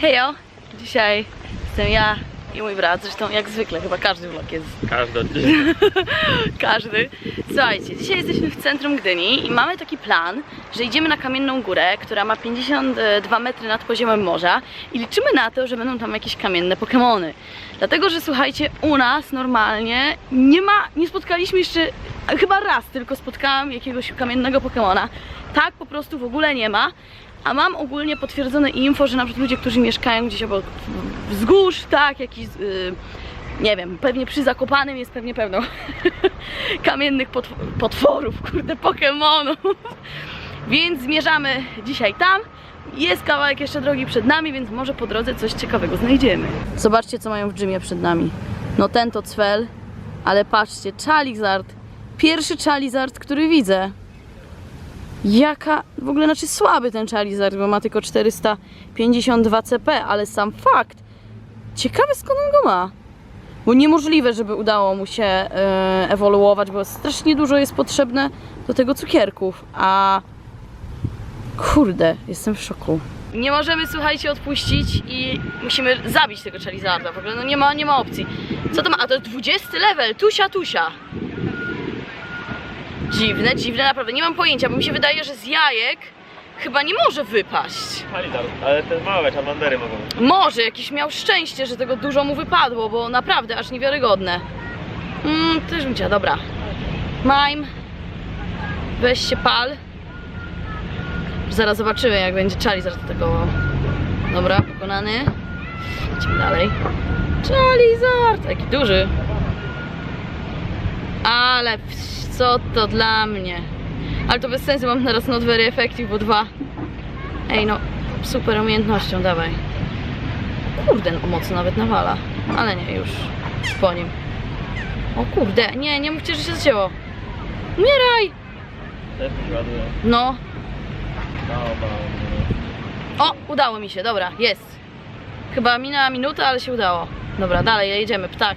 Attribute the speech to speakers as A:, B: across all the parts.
A: Hejo! Dzisiaj jestem ja i mój brat, zresztą jak zwykle, chyba każdy vlog jest
B: Każdy
A: każdy. Słuchajcie, dzisiaj jesteśmy w centrum Gdyni i mamy taki plan, że idziemy na Kamienną Górę, która ma 52 metry nad poziomem morza i liczymy na to, że będą tam jakieś kamienne Pokemony. Dlatego, że słuchajcie, u nas normalnie nie ma, nie spotkaliśmy jeszcze, chyba raz tylko spotkałam jakiegoś kamiennego Pokemona. Tak po prostu w ogóle nie ma. A mam ogólnie potwierdzone info, że na przykład ludzie, którzy mieszkają gdzieś obok wzgórz, tak, jakiś, yy, nie wiem, pewnie przy Zakopanym jest pewnie pełno kamiennych potw potworów, kurde, Pokemonów. Więc zmierzamy dzisiaj tam. Jest kawałek jeszcze drogi przed nami, więc może po drodze coś ciekawego znajdziemy. Zobaczcie, co mają w dżymie przed nami. No ten to cwel, ale patrzcie, Charizard. Pierwszy Charizard, który widzę. Jaka, w ogóle znaczy słaby ten Charizard, bo ma tylko 452 CP, ale sam fakt. Ciekawe skąd on go ma. Bo niemożliwe, żeby udało mu się e, ewoluować, bo strasznie dużo jest potrzebne do tego cukierków, a kurde, jestem w szoku. Nie możemy, słuchajcie, odpuścić i musimy zabić tego Charizarda. W ogóle no nie ma, nie ma opcji. Co to ma? A to jest 20 level, tusia, tusia. Dziwne, dziwne, naprawdę. Nie mam pojęcia, bo mi się wydaje, że z jajek chyba nie może wypaść.
B: Charizard, ale te małe czamandery mogą.
A: Może jakiś miał szczęście, że tego dużo mu wypadło, bo naprawdę aż niewiarygodne. Mm, też bym chciała, dobra. Mime. Weź się pal. Zaraz zobaczymy, jak będzie Charizard atakował. Dobra, pokonany. Idziemy dalej. Charizard! Taki duży. Ale co to dla mnie? Ale to bez sensu, mam teraz not very effective, bo dwa. Ej no, super umiejętnością, dawaj. Kurde, no, mocno nawet nawala. Ale nie, już po nim. O kurde, nie, nie mówcie, że się zacięło. Umieraj! No, o, udało mi się, dobra, jest. Chyba minęła minuta, ale się udało. Dobra, dalej, jedziemy, ptak.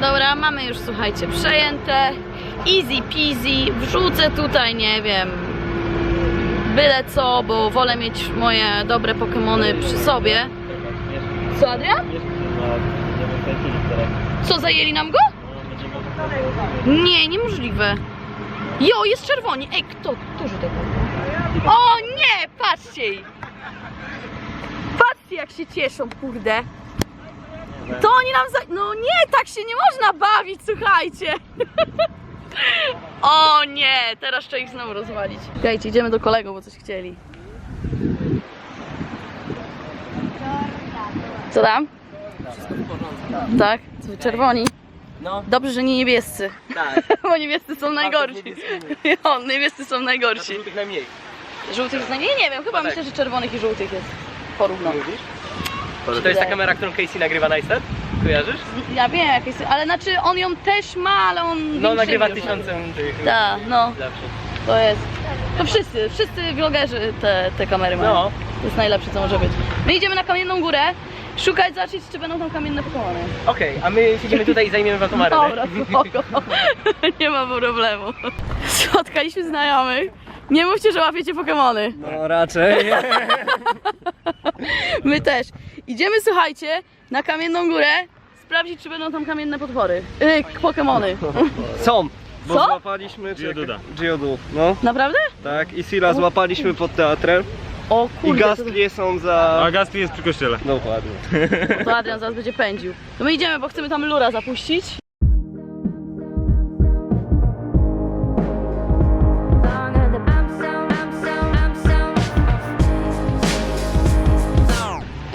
A: Dobra, mamy już, słuchajcie, przejęte. Easy peasy. Wrzucę tutaj, nie wiem, byle co, bo wolę mieć moje dobre Pokemony przy sobie. Co, Adrian? Co, zajęli nam go? Nie, niemożliwe. Jo, jest czerwoni. Ej, kto? Którzy to był? O nie, patrzcie. Patrzcie jak się cieszą, kurde. To oni nam za... No nie, tak się nie można bawić, słuchajcie. O nie, teraz trzeba ich znowu rozwalić. Słuchajcie, idziemy do kolegów, bo coś chcieli. Co tam? Tak? Co, czerwoni?
C: No,
A: Dobrze, że nie niebiescy.
C: tak.
A: Bo niebiescy są najgorsi. Jo, niebiescy są najgorsi.
C: Żółtych najmniej.
A: Żółtych jest najmniej? Nie wiem, chyba
C: No tak.
A: myślę, że czerwonych i żółtych jest porówno.
C: Czy to jest ta kamera, którą Casey nagrywa na iStat? Kojarzysz?
A: Ja wiem, jak jest, ale znaczy on ją też ma, ale on
C: No,
A: większymi
C: nagrywa
A: już
C: tysiącem tych.
A: Tak, no,
C: Zawsze.
A: to jest. To wszyscy, wszyscy vlogerzy te, te kamery mają.
C: No.
A: To jest najlepsze, co może być. My idziemy na kamienną górę, szukać, zobaczyć, czy będą tam kamienne pokemony.
C: Okej, a my siedzimy tutaj i zajmiemy Watomary.
A: Dobra, spoko. Nie ma problemu. Spotkaliśmy znajomych. Nie mówcie, że łapiecie pokemony.
C: No raczej.
A: My też. Idziemy, słuchajcie, na kamienną górę sprawdzić, czy będą tam kamienne potwory. Yy, pokemony.
D: Są, bo
A: Co?
D: złapaliśmy
B: Geoduda.
D: Geodu, no
A: Naprawdę?
D: tak i Sila złapaliśmy pod teatrem
A: O
D: i
A: kurde, to,
D: Gastlie są za...
B: A Gastly jest przy kościele.
D: Dokładnie.
A: to Adrian zaraz będzie pędził. To my idziemy, bo chcemy tam lura zapuścić.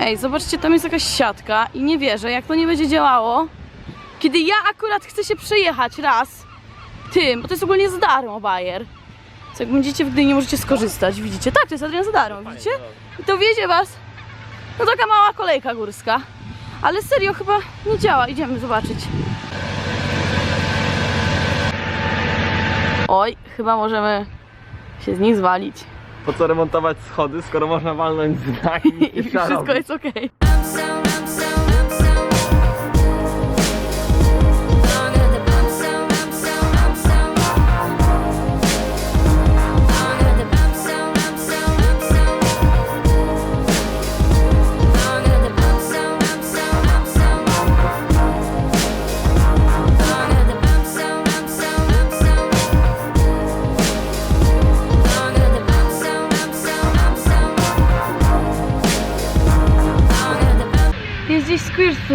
A: Ej, zobaczcie, tam jest jakaś siatka i nie wierzę, jak to nie będzie działało. Kiedy ja akurat chcę się przejechać raz tym, bo to jest ogólnie za darmo, Bayer. Co jak będziecie w Gdyni, możecie skorzystać, widzicie? Tak, to jest Adrian za darmo, widzicie? I to wiedzie was. No taka mała kolejka górska. Ale serio, chyba nie działa. Idziemy zobaczyć. Oj, chyba możemy się z nich zwalić.
D: Po co remontować schody, skoro można walnąć z nami
A: I wszystko jest okej. Jest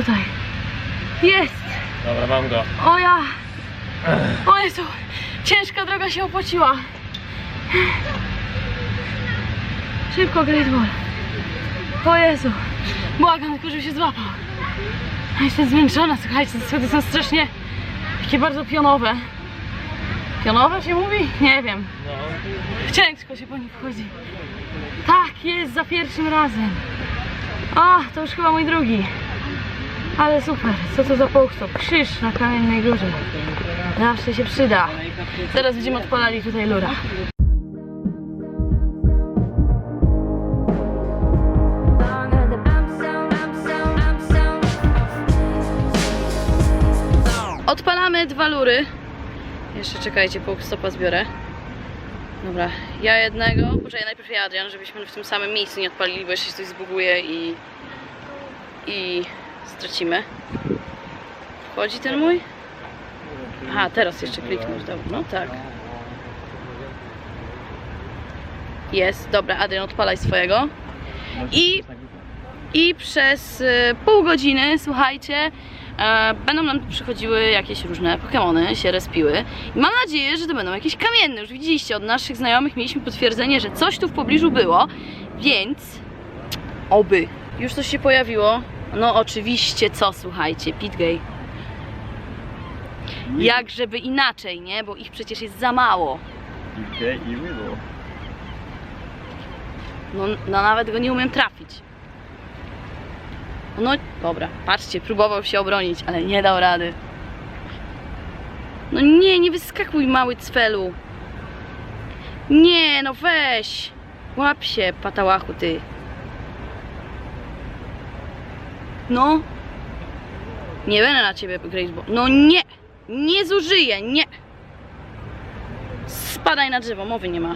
A: tutaj. Jest!
B: Dobra, mam go.
A: O ja! O Jezu! Ciężka droga się opłaciła. Szybko, Great Ball. O Jezu! Błagam, tylko żeby się złapał. Jestem zmęczona, słuchajcie, te schody są strasznie takie bardzo pionowe. Pionowe się mówi? Nie wiem. Ciężko się po nich wchodzi. Tak, jest za pierwszym razem. A, to już chyba mój drugi. Ale super, co to za pochstop? Krzyż na kamiennej górze. Zawsze się przyda. Teraz będziemy odpalali tutaj lura. Odpalamy dwa lury. Jeszcze czekajcie, połkstopa zbiorę. Dobra, ja jednego. Poczekaj, najpierw ja Adrian, żebyśmy w tym samym miejscu nie odpalili, bo jeszcze coś zbuguje i... i stracimy. Wchodzi ten mój? Aha, teraz jeszcze kliknąć, dobra, no tak. Jest, dobra, Adrian, odpalaj swojego. I, i przez y, pół godziny, słuchajcie, e, będą nam przychodziły jakieś różne Pokémony, się respiły. I mam nadzieję, że to będą jakieś kamienne. Już widzieliście, od naszych znajomych mieliśmy potwierdzenie, że coś tu w pobliżu było, więc oby. Już coś się pojawiło. No oczywiście, co słuchajcie, Pitgay. Jak żeby inaczej, nie? Bo ich przecież jest za mało.
B: I Willow.
A: No, no nawet go nie umiem trafić. No dobra, patrzcie, próbował się obronić, ale nie dał rady. No nie, nie wyskakuj mały cfelu. Nie, no weź. Łap się, patałachu ty. No. Nie będę na ciebie Ball. No nie! Nie zużyję, nie! Spadaj na drzewo, mowy nie ma.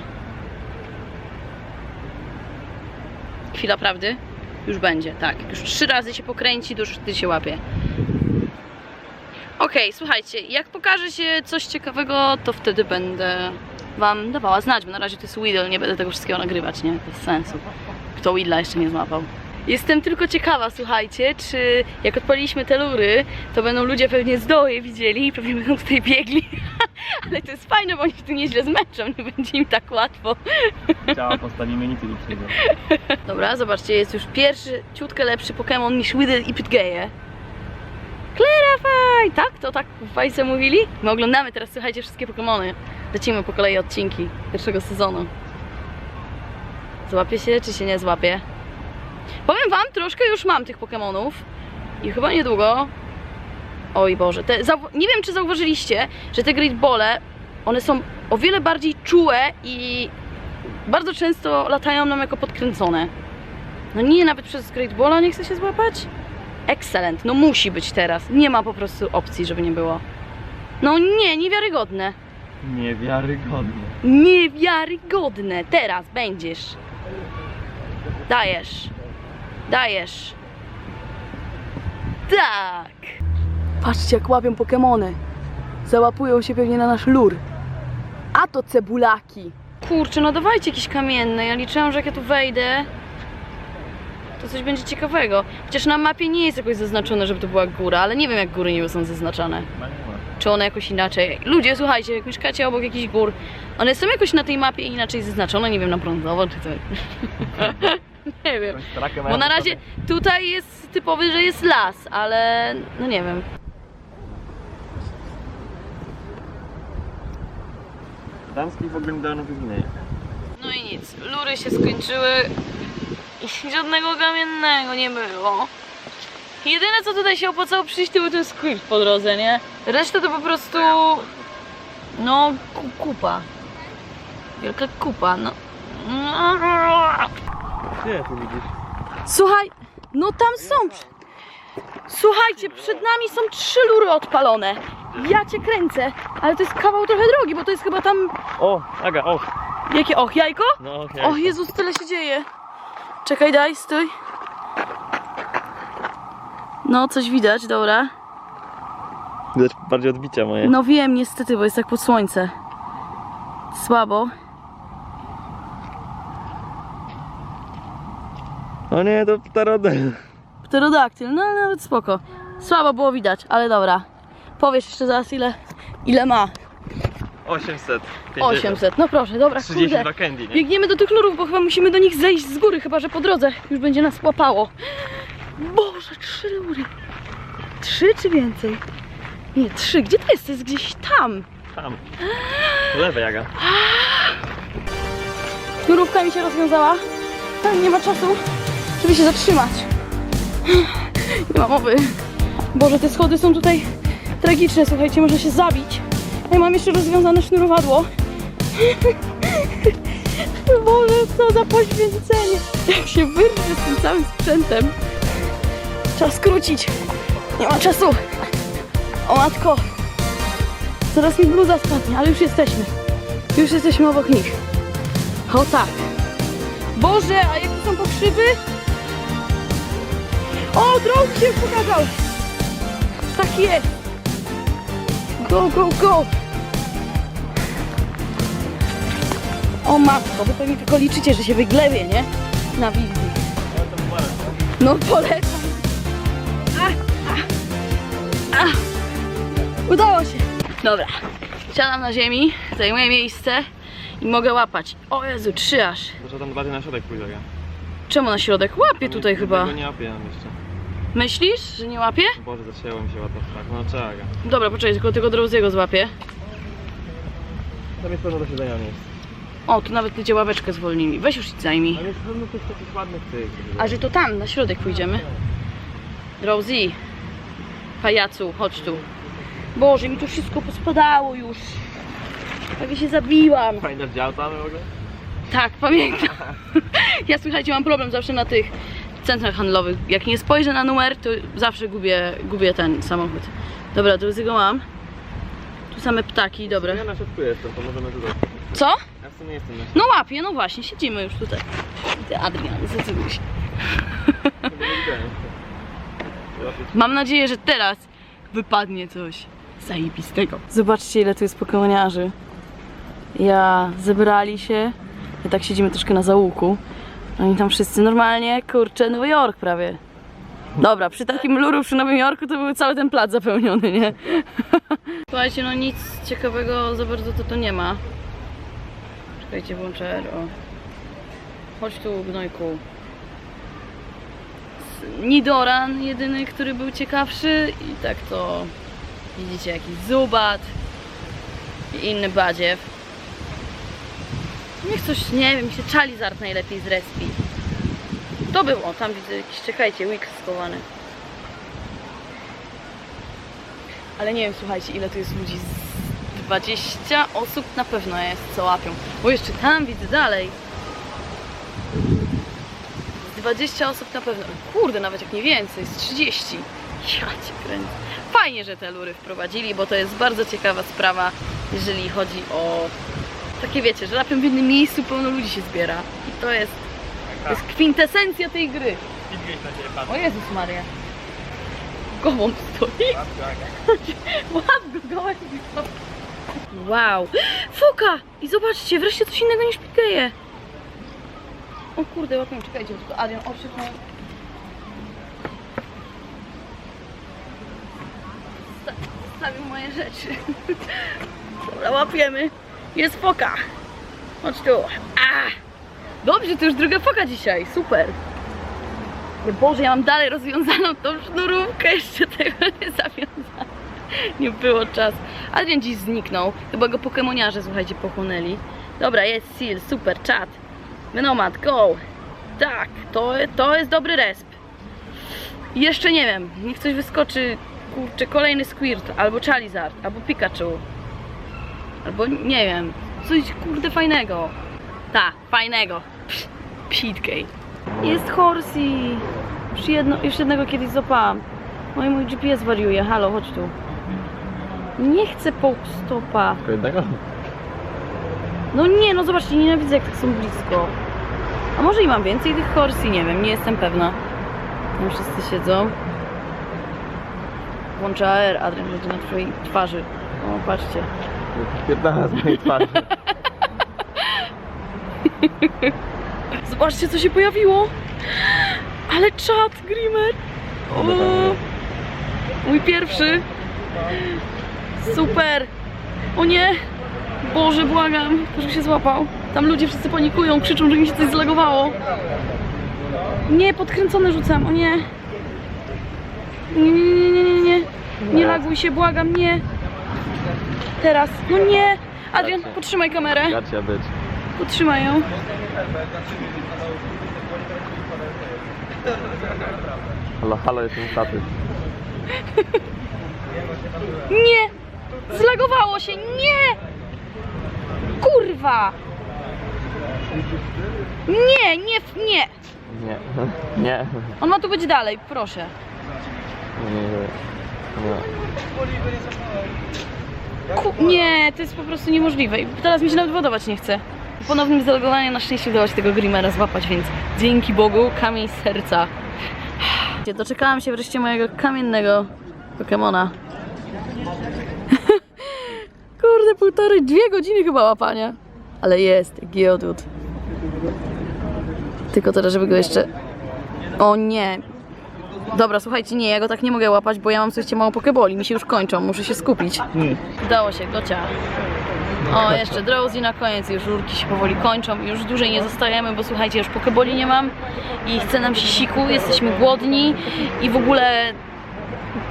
A: Chwila prawdy? Już będzie, tak. Już trzy razy się pokręci, to już wtedy się łapie. Okej, słuchajcie, jak pokaże się coś ciekawego, to wtedy będę wam dawała znać, bo na razie to jest Weedle, nie będę tego wszystkiego nagrywać, nie? Bez sensu. Kto Weedla jeszcze nie złapał. Jestem tylko ciekawa, słuchajcie, czy jak odpaliliśmy te lury, to będą ludzie pewnie z dołu je widzieli i pewnie będą tutaj biegli. Ale to jest fajne, bo oni się tu nieźle zmęczą, nie będzie im tak łatwo.
B: Ciała postawimy nic licznego.
A: Dobra, zobaczcie, jest już pierwszy, ciutkę lepszy Pokémon niż Weedle i Pitgeje. Clarify! Tak? To tak w bajce mówili? My oglądamy teraz, słuchajcie, wszystkie Pokémony. Lecimy po kolei odcinki pierwszego sezonu. Złapie się, czy się nie złapie? Powiem wam, troszkę już mam tych Pokémonów. I chyba niedługo... Oj Boże, te, nie wiem czy zauważyliście, że te Great Bole, one są o wiele bardziej czułe i bardzo często latają nam jako podkręcone. No nie, nawet przez Great Balla nie chce się złapać? Excellent, no musi być teraz. Nie ma po prostu opcji, żeby nie było. No nie, niewiarygodne.
B: Niewiarygodne.
A: Niewiarygodne. Teraz będziesz. Dajesz. Dajesz. Tak. Patrzcie, jak łapią Pokemony. Załapują się pewnie na nasz lur. A to cebulaki. Kurczę, no dawajcie jakieś kamienne. Ja liczyłam, że jak ja tu wejdę, to coś będzie ciekawego. Chociaż na mapie nie jest jakoś zaznaczone, żeby to była góra, ale nie wiem jak góry nie są
B: ma.
A: Czy one jakoś inaczej. Ludzie, słuchajcie, jak mieszkacie obok jakichś gór, one są jakoś na tej mapie inaczej zaznaczone, nie wiem, na brązowo czy coś. nie wiem. Bo na razie tutaj jest typowy, że jest las, ale no nie wiem.
B: Damskich oglądanów jest mniej.
A: No i nic, lury się skończyły i żadnego kamiennego nie było. Jedyne co tutaj się opłacało przyjść, to był ten squid po drodze, nie? Reszta to po prostu... No, ku- kupa. Wielka kupa, no.
B: Gdzie tu widzisz?
A: Słuchaj, no tam są. Słuchajcie, przed nami są trzy lury odpalone. Ja cię kręcę, ale to jest kawał trochę drogi, bo to jest chyba tam.
B: O, Aga, o.
A: Jakie och, jajko?
B: No,
A: O Jezus, tyle się dzieje. Czekaj, daj, stój. No, coś widać, dobra.
B: Widać bardziej odbicia moje.
A: No wiem, niestety, bo jest tak pod słońce. Słabo.
B: O nie, to pterodel.
A: Pterodaktyl, no ale nawet spoko. Słabo było widać, ale dobra. Powiesz jeszcze zaraz ile, ile ma.
B: 800.
A: 800, no proszę, dobra,
B: 32
A: kurde.
B: candy, nie?
A: Biegniemy do tych lurów, bo chyba musimy do nich zejść z góry, chyba że po drodze już będzie nas łapało. Boże, trzy lury. Trzy czy więcej? Nie, trzy. Gdzie to jest? To jest gdzieś tam.
B: Tam. Lewej, Aga.
A: Lurówka mi się rozwiązała. Tam nie ma czasu, żeby się zatrzymać. Nie ma mowy. Boże, te schody są tutaj tragiczne, słuchajcie, można się zabić. Ja mam jeszcze rozwiązane sznurowadło. Boże, co za poświęcenie. Jak się wyrwie z tym całym sprzętem. Trzeba skrócić. Nie ma czasu. O matko. Zaraz mi bluza spadnie, ale już jesteśmy. Już jesteśmy obok nich. O tak. Boże, a jakie są pokrzywy? O, dron się pokazał. Tak jest. Go, go, go. O matko, wy pewnie tylko liczycie, że się wyglewie, nie? Na wizji. No polecam. A, a, a. Udało się. Dobra. Siadam na ziemi, zajmuję miejsce i mogę łapać. O Jezu, trzy aż.
B: Może tam bardziej na środek pójdę, Aga.
A: Czemu na środek? Łapię tutaj chyba.
B: Tego nie łapię jeszcze.
A: Myślisz, że nie łapie?
B: Boże, zacięło mi się ładnie tak. No Aga.
A: Dobra, poczekaj, tylko tego Drowziego złapię.
B: Tam jest pewno do siedzenia miejsce.
A: O, tu nawet ludzie ławeczkę zwolnili. Weź już idź zajmij.
B: Ale jest pewno tych takich ładnych tych.
A: A że to tam, na środek pójdziemy. Drowsy. Pajacu, chodź tu. Boże, mi tu wszystko pospadało już. Prawie się zabiłam.
B: Pamiętasz dział tam w ogóle?
A: Tak, pamiętam. Ja słuchajcie, mam problem zawsze na tych centrach handlowych. Jak nie spojrzę na numer, to zawsze gubię, gubię ten samochód. Dobra, Drowziego mam. Tu same ptaki, dobra.
B: Ja na środku jestem, to możemy tu zostać.
A: Co?
B: Ja w sumie jestem na
A: No łapię, no właśnie, siedzimy już tutaj. Ty, Adrian, zdecyduj się. Mam nadzieję, że teraz wypadnie coś zajebistego. Zobaczcie, ile tu jest pokoniarzy. Ja zebrali się. My tak siedzimy troszkę na załuku. Oni tam wszyscy normalnie, kurczę, Nowy Jork prawie. Dobra, przy takim luru przy Nowym Jorku to był cały ten plac zapełniony, nie? Słuchajcie, no nic ciekawego za bardzo to, to nie ma. Czekajcie, włączę R, o. Chodź tu, gnojku. Nidoran jedyny, który był ciekawszy i tak to widzicie jakiś zubat i inny badziew. Niech coś, nie wiem, się Charizard najlepiej zrespi. To był, o tam widzę jakiś, czekajcie, Wix schowany. Ale nie wiem, słuchajcie, ile tu jest ludzi. Z 20 osób na pewno jest, co łapią. Bo jeszcze tam widzę dalej. Z 20 osób na pewno. Kurde, nawet jak nie więcej, z 30. Ja cię kręcę. Fajnie, że te lury wprowadzili, bo to jest bardzo ciekawa sprawa, jeżeli chodzi o takie wiecie, że łapią w jednym miejscu pełno ludzi się zbiera. I to jest, to jest kwintesencja tej gry. O Jezus Maria. Gołąb stoi. Łap go. Wow. Foka! I zobaczcie, wreszcie coś innego niż pikeje. O kurde, łapię, czekajcie, tylko Adrian owszem. Zostawił moje rzeczy. Dobra, łapiemy. Jest foka. Chodź tu. A! Dobrze, to już druga foka dzisiaj. Super. Boże, ja mam dalej rozwiązaną tą sznurówkę. Jeszcze tego nie zawiązałam. Nie było czasu. Adrian dziś zniknął. Chyba go pokemoniarze, słuchajcie, pochłonęli. Dobra, jest seal. Super, czat. Venomat, go. Tak, to, to jest dobry resp. Jeszcze nie wiem, niech coś wyskoczy, kurczę, kolejny Squirt, albo Charizard, albo Pikachu. Albo nie wiem, coś kurde fajnego. Ta, fajnego. Psitkej. Jest Horsey. Już, jedno, już jednego kiedyś złapałam. Oj, mój GPS wariuje, halo, chodź tu. Nie chcę stopa.
D: Tylko jednego?
A: No nie, no zobaczcie, nienawidzę jak tak są blisko. A może i mam więcej tych Horsey, nie wiem, nie jestem pewna. Tam wszyscy siedzą. Włącza AR, Adrian będzie na twojej twarzy. O, patrzcie.
D: Pierdala z mojej twarzy.
A: Zobaczcie, co się pojawiło. Ale czat, Grimmer. O, mój pierwszy. Super. O nie. Boże, błagam, żeby się złapał. Tam ludzie wszyscy panikują, krzyczą, że mi się coś zlagowało. Nie, podkręcone rzucam, o nie. Nie, nie, nie, nie, nie, nie. Nie laguj się, błagam, nie. Teraz, no nie. Adrian, podtrzymaj kamerę.
D: Gacia być.
A: Podtrzymaj ją.
D: Halo, halo, jestem staty.
A: Nie! Zlagowało się! Nie! Kurwa! Nie, nie, nie!
D: Nie. Nie.
A: On ma tu być dalej, proszę.
D: Nie, nie, nie.
A: Ku nie, to jest po prostu niemożliwe. I teraz mi się nawet ładować nie chce. Po ponownym zalogowaniu na szczęście udało się tego Grimera złapać, więc dzięki Bogu kamień serca. Doczekałam się wreszcie mojego kamiennego Pokemona. Kurde, półtorej, dwie godziny chyba łapania. Ale jest, Geodude. Tylko teraz, żeby go jeszcze... O nie. Dobra, słuchajcie, nie, ja go tak nie mogę łapać, bo ja mam coś mało pokeboli, mi się już kończą, muszę się skupić. Udało się, gocia. O, jeszcze Drowsy na koniec, już rurki się powoli kończą, już dłużej nie zostajemy, bo słuchajcie, już pokeboli nie mam i chce nam się siku, jesteśmy głodni i w ogóle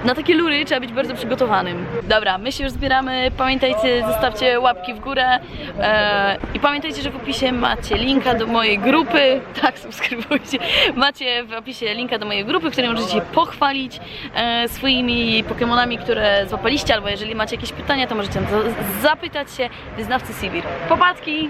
A: na takie lury trzeba być bardzo przygotowanym. Dobra, my się już zbieramy. Pamiętajcie, zostawcie łapki w górę e, i pamiętajcie, że w opisie macie linka do mojej grupy. Tak, subskrybujcie. Macie w opisie linka do mojej grupy, w której możecie pochwalić e, swoimi Pokemonami, które złapaliście, albo jeżeli macie jakieś pytania, to możecie za- zapytać się wyznawcy Sivir. Popatki!